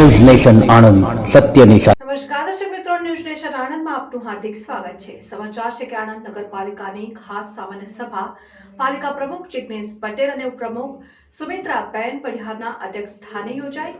News nation Anand સત્યની સાથે નમસ્કાર, દર્શક મિત્રો, ન્યૂઝ નેશન આણંદમાં આપનું હાર્દિક સ્વાગત છે. સમાચાર છે કે આણંદ નગરપાલિકાની ખાસ સામાન્ય સભા, પાલિકા પ્રમુખ જિગ્નેશ પટેલ અને ઉપપ્રમુખ સુમિત્રા બેન પડિહારના અધ્યક્ષ સ્થાને યોજાઈ.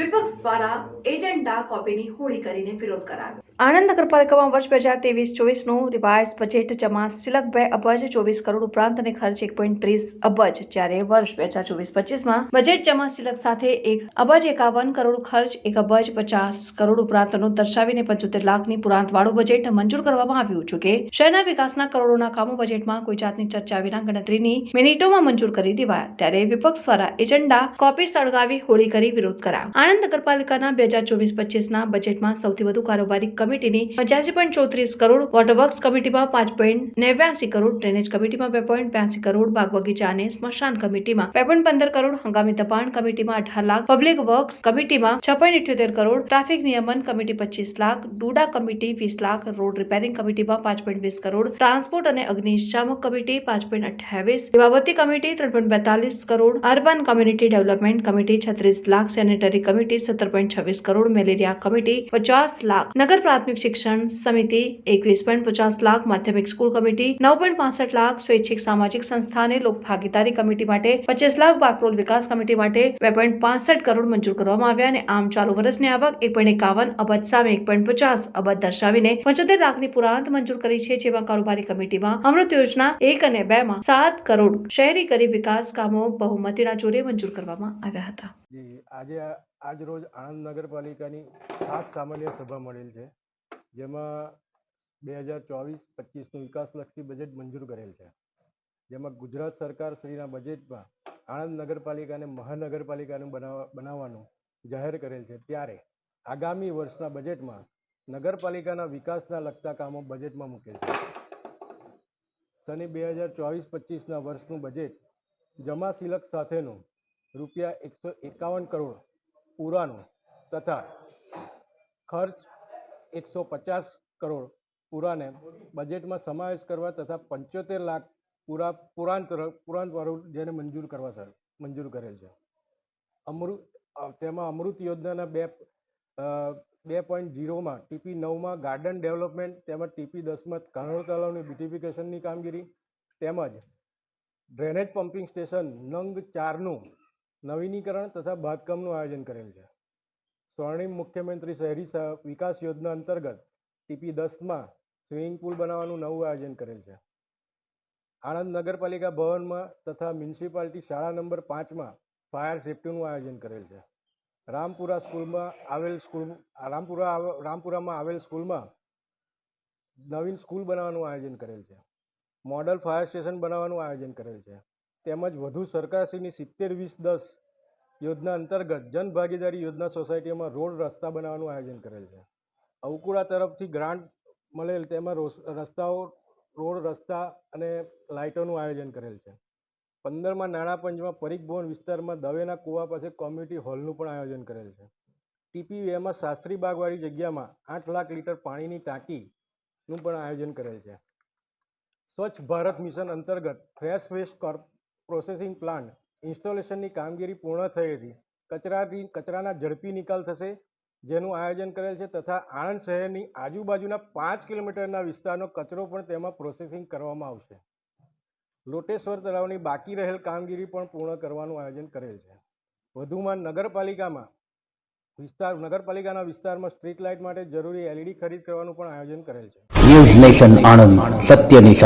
વિપક્ષ દ્વારા એજન્ડા કોપીની હોળી કરીને વિરોધ કરાવ્યો આણંદ નગરપાલિકામાં વર્ષ બે હજાર ત્રેવીસ ચોવીસનું રિવાઇઝ બજેટ જમા સિલક બે અબજ ચોવીસ કરોડ ઉપરાંત અને ખર્ચ એક પોઈન્ટ ત્રીસ અબજ જ્યારે વર્ષ બે હજાર ચોવીસ પચીસમાં બજેટ જમા સિલક સાથે એક અબજ એકાવન કરોડ ખર્ચ, એક અબજ પચાસ કરોડ ઉપરાંતનો દર્શાવીને પંચોતેર લાખની પુરાંતવાળું બજેટ મંજૂર કરવામાં આવ્યું છે કે શહેરના વિકાસના કરોડોના કામો બજેટમાં કોઈ જાતની ચર્ચા વિના ગણતરીની મિનિટોમાં મંજૂર કરી દેવાયા. ત્યારે વિપક્ષ દ્વારા એજન્ડા કોપી સળગાવી હોળી કરી વિરોધ કરાયો. આણંદ નગરપાલિકાના બે હજાર ચોવીસ પચીસના બજેટમાં સૌથી વધુ કારોબારી કમિટીની પંચ્યાસી પોઈન્ટ ચોત્રીસ કરોડ, વોટરવર્ક્સ કમિટીમાં પાંચ પોઈન્ટ નેવ્યાસી કરોડ, ડ્રેનેજ કમિટીમાં બે પોઈન્ટ બ્યાસી કરોડ બાગ બગીચા અને સ્મશાન કમિટીમાં બે પોઈન્ટ પંદર કરોડ, હંગામી દબાણ કમિટીમાં અઢાર લાખ, પબ્લિક વર્ક્સ કમિટીમાં છ પોઈન્ટ ઇઠ્યોતેર કરોડ, ટ્રાફિક નિયમન કમિટી પચીસ લાખ, ડુડા કમિટી વીસ લાખ, રોડ રિપેરિંગ કમિટીમાં પાંચ પોઈન્ટ વીસ કરોડ, ટ્રાન્સપોર્ટ અને અગ્નિશામક કમિટી પાંચ પોઈન્ટ અઠ્યાવીસ બાબતી કમિટી ત્રણ પોઈન્ટ બેતાલીસ crore, urban community development committee છત્રીસ લાખ, સેનેટરી કમિટી સત્તર પોઈન્ટ છવ્વીસ કરોડ મેલેરિયા કમિટી પચાસ લાખ નગર પ્રાથમિક શિક્ષણ સમિતિ એકવીસ પોઈન્ટ પચાસ લાખ માધ્યમિક સ્કૂલ કમિટી નવ પોઈન્ટ પાસઠ લાખ સ્વૈચ્છિક સામાજિક સંસ્થા અને લોક ભાગીદારી કમિટી માટે પચીસ લાખ બાકરોલ વિકાસ કમિટી માટે બે પોઈન્ટ પાસઠ કરોડ મંજૂર કરવામાં આવ્યા અને આમ ચાલુ વર્ષની આવક એક પોઈન્ટ એકાવન અબજ સામે એક પોઈન્ટ પચાસ અબજ દર્શાવીને પંચોતેર લાખની પુરાંત મંજૂર કરી છે, જેમાં કારોબારી કમિટીમાં અમૃત યોજના એક અને બે માં સાત કરોડ શહેરી ગરીબ વિકાસ કામો બહુમતીના જોરે મંજૂર કરવામાં આવ્યા હતા. આજે આ- આજ રોજ આણંદ નગરપાલિકાની ખાસ સામાન્ય સભા મળેલ છે, જેમાં બે હજાર ચોવીસ પચીસનું વિકાસલક્ષી બજેટ મંજૂર કરેલ છે. જેમાં ગુજરાત સરકાર શ્રીના બજેટમાં આણંદ નગરપાલિકાને મહાનગરપાલિકાનું બનાવવા બનાવવાનું જાહેર કરેલ છે. ત્યારે આગામી વર્ષના બજેટમાં નગરપાલિકાના વિકાસના લગતા કામો બજેટમાં મૂકેલ છે. સને બે હજાર ચોવીસ પચીસના વર્ષનું બજેટ જમા સિલક સાથેનું રૂપિયા એકસો એકાવન કરોડ પૂરાનું તથા ખર્ચ એકસો પચાસ કરોડ પૂરાને બજેટમાં સમાવેશ કરવા તથા પંચોતેર લાખ પૂરા પુરાંત પુરાંતવાળું જેને મંજૂર કરવા સર, મંજૂર કરેલ છે. અમૃત તેમાં અમૃત યોજનાના બે બે પોઈન્ટ ઝીરોમાં ટીપી નવમાં ગાર્ડન ડેવલપમેન્ટ તેમજ ટીપી દસમાં કરણ તળાવની બ્યુટિફિકેશનની કામગીરી, તેમજ ડ્રેનેજ પમ્પિંગ સ્ટેશન નંગ ચારનું નવીનીકરણ તથા બાંધકામનું આયોજન કરેલ છે. સ્વર્ણિમ મુખ્યમંત્રી શહેરી વિકાસ યોજના અંતર્ગત ટીપી દસમાં સ્વિમિંગ પુલ બનાવવાનું નવું આયોજન કરેલ છે. આણંદ નગરપાલિકા ભવનમાં તથા મ્યુનિસિપાલિટી શાળા નંબર પાંચમાં ફાયર સેફ્ટીનું આયોજન કરેલ છે. રામપુરા સ્કૂલમાં આવેલ સ્કૂલ, રામપુરા રામપુરામાં આવેલ સ્કૂલમાં નવીન સ્કૂલ બનાવવાનું આયોજન કરેલ છે. મોડલ ફાયર સ્ટેશન બનાવવાનું આયોજન કરેલ છે. તેમજ વધુ સરકારશ્રીની સિત્તેર વીસ દસ યોજના અંતર્ગત જનભાગીદારી યોજના સોસાયટીમાં રોડ રસ્તા બનાવવાનું આયોજન કરેલ છે. અવકુળા તરફથી ગ્રાન્ટ મળેલ તેમાં રોસ- રસ્તાઓ, રોડ રસ્તા અને લાઇટોનું આયોજન કરેલ છે. પંદરમાં નાણાં પંચમાં પરીખ વિસ્તારમાં દવેના કુવા પાસે કોમ્યુનિટી હોલનું પણ આયોજન કરેલ છે. ટીપી વેમાં શાસ્ત્રી બાગવાળી જગ્યામાં આઠ લાખ લીટર પાણીની ટાંકીનું પણ આયોજન કરેલ છે. સ્વચ્છ ભારત મિશન અંતર્ગત fresh waste Corp processing plant ઇન્સ્ટોલેશનની કામગીરી પૂર્ણ થઈ હતી. કચરાથી, કચરાના ઝડપી નિકાલ થશે, જેનું આયોજન કરેલ છે, તથા આણંદ શહેરની આજુબાજુના પાંચ કિલોમીટરના વિસ્તારનો કચરો પણ તેમાં પ્રોસેસિંગ કરવામાં આવશે. લોટેશ્વર તળાવની બાકી રહેલ કામગીરી પણ પૂર્ણ કરવાનું આયોજન કરેલ છે. વધુમાં નગરપાલિકામાં વિસ્તાર, નગરપાલિકાના વિસ્તારમાં સ્ટ્રીટ લાઇટ માટે જરૂરી એલઈડી ખરીદ કરવાનું પણ આયોજન કરેલ છે.